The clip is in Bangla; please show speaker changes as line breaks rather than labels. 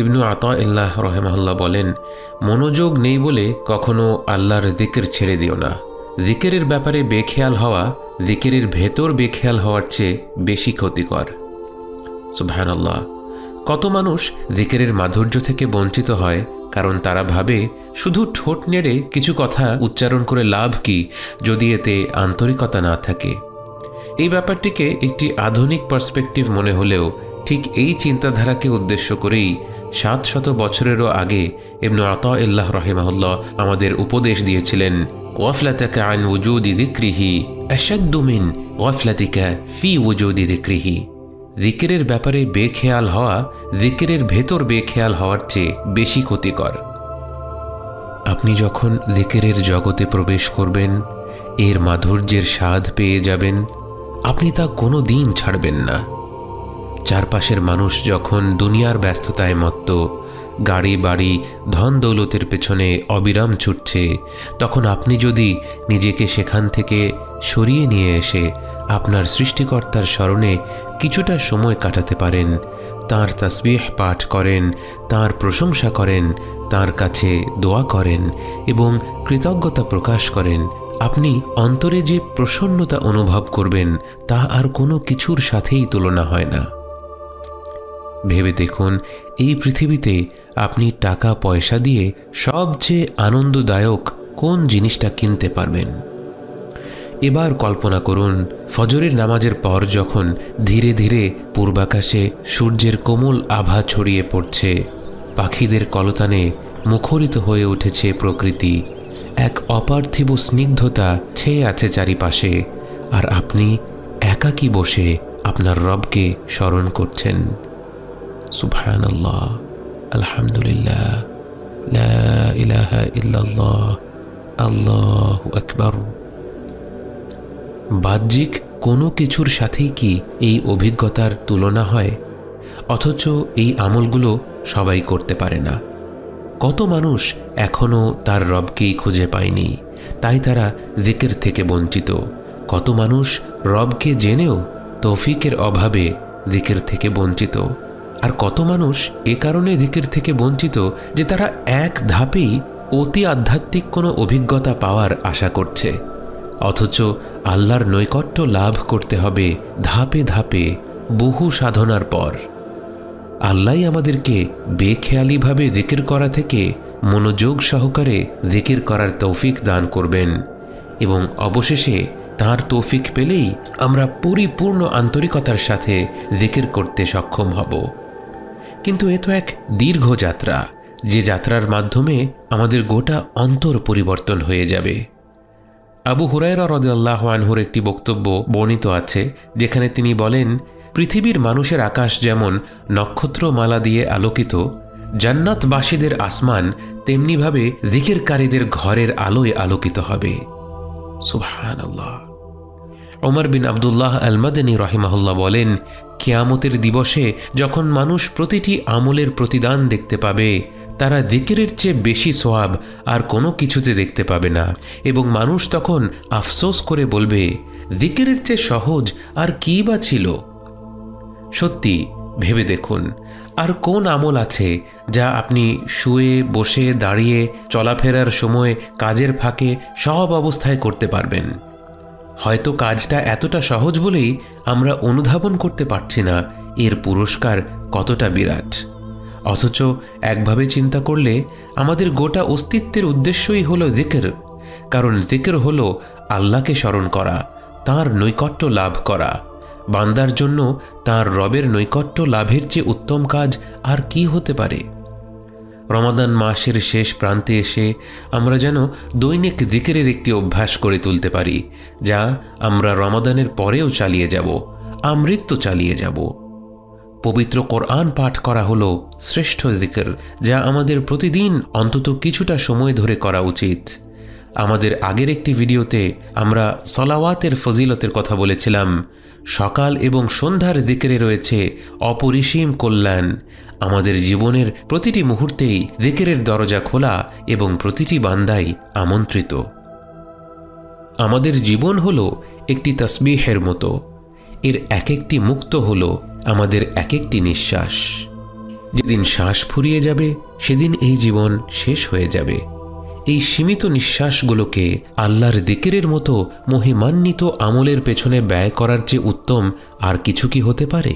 ইবনু আতা ইল্লাহ রহেমাল্লাহ বলেন, মনোযোগ নেই বলে কখনো আল্লাহর দিকের ছেড়ে দিও না। দিকেরের ব্যাপারে বেখেয়াল হওয়া দিকেরের ভেতর বেখেয়াল হওয়ার চেয়ে বেশি ক্ষতিকর। সুবহান কত মানুষ দিকেরের মাধুর্য থেকে বঞ্চিত হয়, কারণ তারা ভাবে, শুধু ঠোঁট নেড়ে কিছু কথা উচ্চারণ করে লাভ কি, যদি এতে আন্তরিকতা না থাকে। এই ব্যাপারটিকে একটি আধুনিক পার্সপেক্টিভ মনে হলেও ঠিক এই চিন্তাধারাকে উদ্দেশ্য করেই সাত শত বছরেরও আগে ইবনু আতা ইল্লাহ রহেমাহুল্লাহ আমাদের উপদেশ দিয়েছিলেন, ওয়াফলাতাকা আন উজুদি দিক্রিহি আশাদ্দুমিন ওয়াফলাতিকা ফি উজুদি দিক্রিহি জিকিরের ব্যাপারে বেখেয়াল হওয়া জিকিরের ভেতর বেখেয়াল হওয়ার চেয়ে বেশি ক্ষতিকর। আপনি যখন জিকিরের জগতে প্রবেশ করবেন, এর মাধুর্যের স্বাদ পেয়ে যাবেন, আপনি তা কোনো দিন ছাড়বেন না। চারপাশের মানুষ যখন দুনিয়ার ব্যস্ততায় মত্ত, গাড়ি, বাড়ি, ধন দৌলতের পেছনে অবিরাম ছুটছে, তখন আপনি যদি নিজেকে সেখান থেকে সরিয়ে নিয়ে এসে আপনার সৃষ্টিকর্তার স্মরণে কিছুটা সময় কাটাতে পারেন, তার তাসবিহ পাঠ করেন, তার প্রশংসা করেন, তার কাছে দোয়া করেন এবং কৃতজ্ঞতা প্রকাশ করেন, আপনি অন্তরে যে প্রসন্নতা অনুভব করবেন তা আর কোনো কিছুর সাথেই তুলনা হয় না। ভেবে দেখুন, এই পৃথিবীতে আপনি টাকা, পয়সা দিয়ে সবচেয়ে আনন্দদায়ক কোন জিনিসটা কিনতে পারবেন? এবার কল্পনা করুন, ফজরের নামাজের পর যখন ধীরে ধীরে পূর্বাকাশে সূর্যের কোমল আভা ছড়িয়ে পড়ছে, পাখিদের কলতানে মুখরিত হয়ে উঠেছে প্রকৃতি। এক অপার্থিব স্নিগ্ধতা ছেয়ে আছে চারিপাশে, আর আপনি একাকী বসে আপনার রবকে স্মরণ করছেন। সুবহান আল্লাহ আলহামদুলিল্লাহ ইলাহা ইল্লাল্লাহ, আল্লাহ আকবর। বাহ্যিক কোনো কিছুর সাথেই কি এই অভিজ্ঞতার তুলনা হয়? অথচ এই আমলগুলো সবাই করতে পারে না। কত মানুষ এখনও তার রবকেই খুঁজে পায়নি, তাই তারা জিকের থেকে বঞ্চিত। কত মানুষ রবকে জেনেও তৌফিকের অভাবে জিকের থেকে বঞ্চিত। আর কত মানুষ এ কারণে দিকের থেকে বঞ্চিত যে তারা এক ধাপেই অতি আধ্যাত্মিক কোনো অভিজ্ঞতা পাওয়ার আশা করছে। অথচ আল্লাহর নৈকট্য লাভ করতে হবে ধাপে ধাপে, বহু সাধনার পর। আল্লাহ আমাদেরকে বেখেয়ালিভাবে জিকির করা থেকে মনোযোগ সহকারে জিকির করার তৌফিক দান করবেন এবং অবশেষে তার তৌফিক পেলেই আমরা পরিপূর্ণ আন্তরিকতার সাথে জিকির করতে সক্ষম হব। কিন্তু এ তো এক দীর্ঘ যাত্রা। যে যাত্রার মাধ্যমে আমাদের গোটা অন্তর পরিবর্তন হয়ে যাবে। আবু হুরায়রা রদাল্লাহ আনহুর একটি বক্তব্য বর্ণিত আছে, যেখানে তিনি বলেন, পৃথিবীর মানুষের আকাশ যেমন নক্ষত্রমালা দিয়ে আলোকিত, জান্নাতবাসীদের আসমান তেমনিভাবে জিকিরকারীদের ঘরের আলোয় আলোকিত হবে। সুবহান আল্লাহ ওমর বিন আবদুল্লাহ আলমাদানী রহিমাহুল্লাহ বলেন, কিয়ামতের দিবসে যখন মানুষ প্রতিটি আমলের প্রতিদান দেখতে পাবে, তারা জিকিরের চেয়ে বেশি সোয়াব আর কোনো কিছুতে দেখতে পাবে না। এবং মানুষ তখন আফসোস করে বলবে, জিকিরের চেয়ে সহজ আর কী বা ছিল? সত্যি, ভেবে দেখুন, আর কোন আমল আছে যা আপনি শুয়ে, বসে, দাঁড়িয়ে, চলাফেরার সময়, কাজের ফাঁকে, সব অবস্থায় করতে পারবেন? হয়তো কাজটা এতটা সহজ বলেই আমরা অনুধাবন করতে পারছি না এর পুরস্কার কতটা বিরাট। অথচ একভাবে চিন্তা করলে আমাদের গোটা অস্তিত্বের উদ্দেশ্যই হলো জিকের, কারণ জিকের হলো আল্লাহকে স্মরণ করা, তার নৈকট্য লাভ করা। বান্দার জন্য তার রবের নৈকট্য লাভের চেয়ে উত্তম কাজ আর কি হতে পারে? রমাদান মাসের শেষ প্রান্তে এসে আমরা যেন দৈনিক জিকিরের একটি অভ্যাস করে তুলতে পারি, যা আমরা রমাদানের পরেও চালিয়ে যাব, আমৃত্য চালিয়ে যাব। পবিত্র কোরআন পাঠ করা হলো শ্রেষ্ঠ জিকির, যা আমাদের প্রতিদিন অন্তত কিছুটা সময় ধরে করা উচিত। আমাদের আগের একটি ভিডিওতে আমরা সলাওয়াতের ফজিলতের কথা বলেছিলাম সকাল এবং সন্ধ্যার দিকেরে রয়েছে অপরিসীম কল্যাণ। আমাদের জীবনের প্রতিটি মুহূর্তেই দিকেরের দরজা খোলা এবং প্রতিটি বান্দাই আমন্ত্রিত। আমাদের জীবন হল একটি তসবিহের মতো। এর এক একটি মুক্ত হল আমাদের এক একটি নিঃশ্বাস।
যেদিন শ্বাস ফুরিয়ে যাবে, সেদিন এই জীবন শেষ হয়ে যাবে। এই সীমিত নিঃশ্বাসগুলোকে আল্লাহর দিকেরের মতো মহিমান্বিত আমলের পেছনে ব্যয় করার চেয়ে উত্তম আর কিছু কি হতে পারে?